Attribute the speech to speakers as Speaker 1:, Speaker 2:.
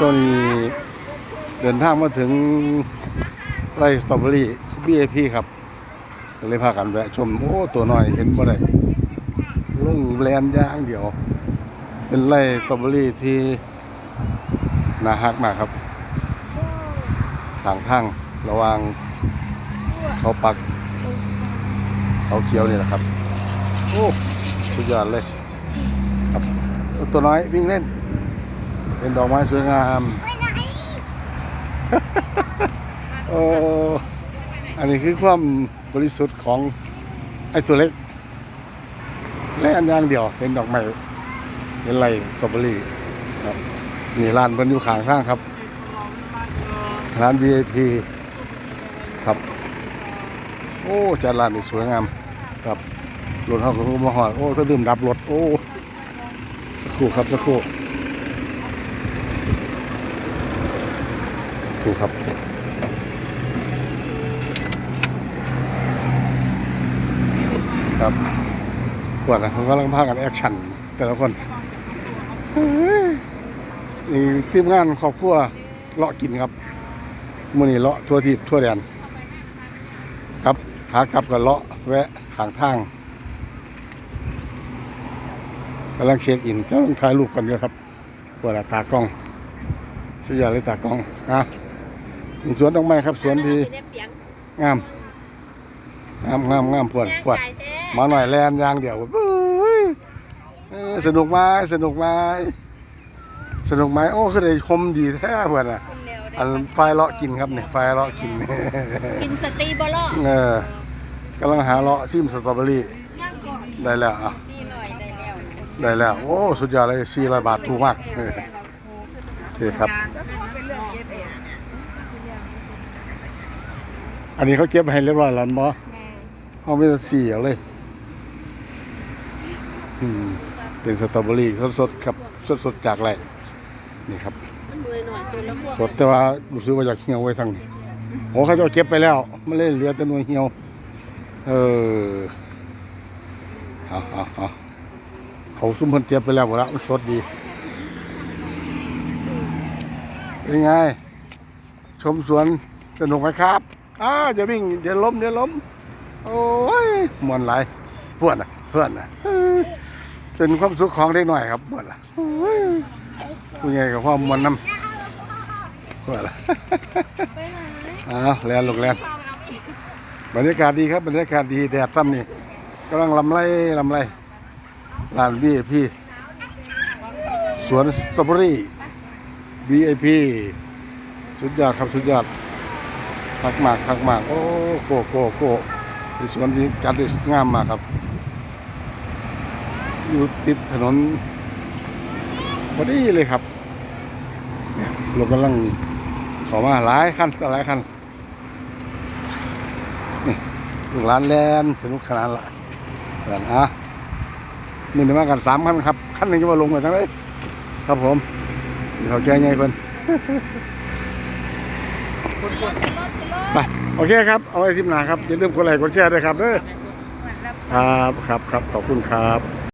Speaker 1: ช่วงนี้เดินทางมาถึงไร่สตรอเบอรี่ BAP ครับเลยพากันแวะชม โอ้ตัวน้อยเห็นบ่ได้ลงแลนย่างเดียว เป็นไร่สตรอเบอรี่ที่น่าฮักมากครับทางทางระว่างเขาปัก เขาเขียวนี่แหละครับ โอ้สุดยอดเลย ครับ ตัวน้อยวิ่งเล่น เป็นดอกไม้สวยงาม โอ้ อันนี้คือความบริสุทธิ์ของไอ้ตัวเล็ก และอันอย่างเดียวเป็นดอกไม้เป็นไรสตรอเบอรี่ครับนี่ร้านเพิ่นอยู่ข้างข้างครับ ร้าน VIP ครับ โอ้จัดร้านนี่สวยงามครับรถเขาก็มาหอดโอ้ถ้าดื่มดับรถโอ้สักครู่ครับสักครูู่ครับ ครับกวดนะเขากำลังพากันแอคชั่นแต่ละคนนี่ทีมงานครอบครัวเลาะกินครับมื่อนี้เลาะทั่วทิพทั่วแดนครับขากลับก็เลาะแวะข้างทางกำลังเช็คอินกำลังถ่ายรูปกันอยู่ครับปวดตากล้องสุดยอดเลยตากล้องนะ นี่สวนดอกไม้ครับ สวนที่งามงามงามงามปวดปวดมาหน่อยแลนอย่างเดียวเอ้ยเออสนุกไหมสนุกไหมสนุกไหมโอ้คือได้ชมดีแท้เพื่อนอะอันไฟเลาะกินครับเนี่ยไฟเลาะกิน
Speaker 2: กินสตรีบอลล
Speaker 1: เออกำลังหาเลาะซิมสตรอเบอรี่
Speaker 2: ย่างก่อน
Speaker 1: ได้แล้วอะ
Speaker 2: สี่หน่อยได้แล้ว
Speaker 1: ได้แล้ว โอ้ สุดยอดเลย400บาทถูกมากเออโอเคครับ
Speaker 2: เป็นเรื่องเก็บเอง
Speaker 1: อันนี้เขาเก็บให้เรียบร้อยแล้วบอ
Speaker 2: แม่
Speaker 1: เขาไม่ต้องสี่เอาเลย อืม เป็นสตรอเบอรี่สดๆครับ สดๆจากไรนี่ครับ
Speaker 2: มันมือหน่อยตัวละพวก
Speaker 1: สดแต่ว่ารู้สึกว่าอยากเหี่ยวไว้ทางนี้โอ้เขาเจะเก็บไปแล้วไม่เล่นเหลือแต่หน่วยเหี่ยว เออเอาเอาเอาเขาซุ่มเพิ่นเก็บไปแล้วหมดแล้วมันสดดีเป็นไง ชมสวนสนุกไหมครับ อ้าจะวิ่งเดี๋ยวล้มเดี๋ยวล้ม โอ้ยมวนไหลายปวดนะเพื่อนนะเอ้ยเป็นความสุขของเด็กหน่อยครับปวดละโอ้ยผู้ใหญ่กับความมวนน้ำปวดละ
Speaker 2: ไปไหน
Speaker 1: อ้าวแลนลูกแลนบรรยากาศดีครับบรรยากาศดีแดดซ้ำนี่กำลังลำไรลำไรร้าน VIP สวนสตรอเบอรี่ VIP สุดยอดครับ สุดยอด พักมากพักมากโอ้โกโกโกเป็นสวนที่จัดได้งามมากครับ อยู่ติดถนนพอดีเลยครับเนี่ยรถกำลังขอมาหลายคันหลายคันนี่ลูกหลานแลนสนุกสนานละแลนอะมีนมากันสามคันครับคันหนึ่งจะมาลงไปทั้งเลยครับผมเขาแจ้งไงเพิ่อน ไปโอเคครับ เอาไว้ทิมหนาครับอย่าลืมกดไลค์กดแชร์ด้วยครับเด้อครับครับครับขอบคุณครับ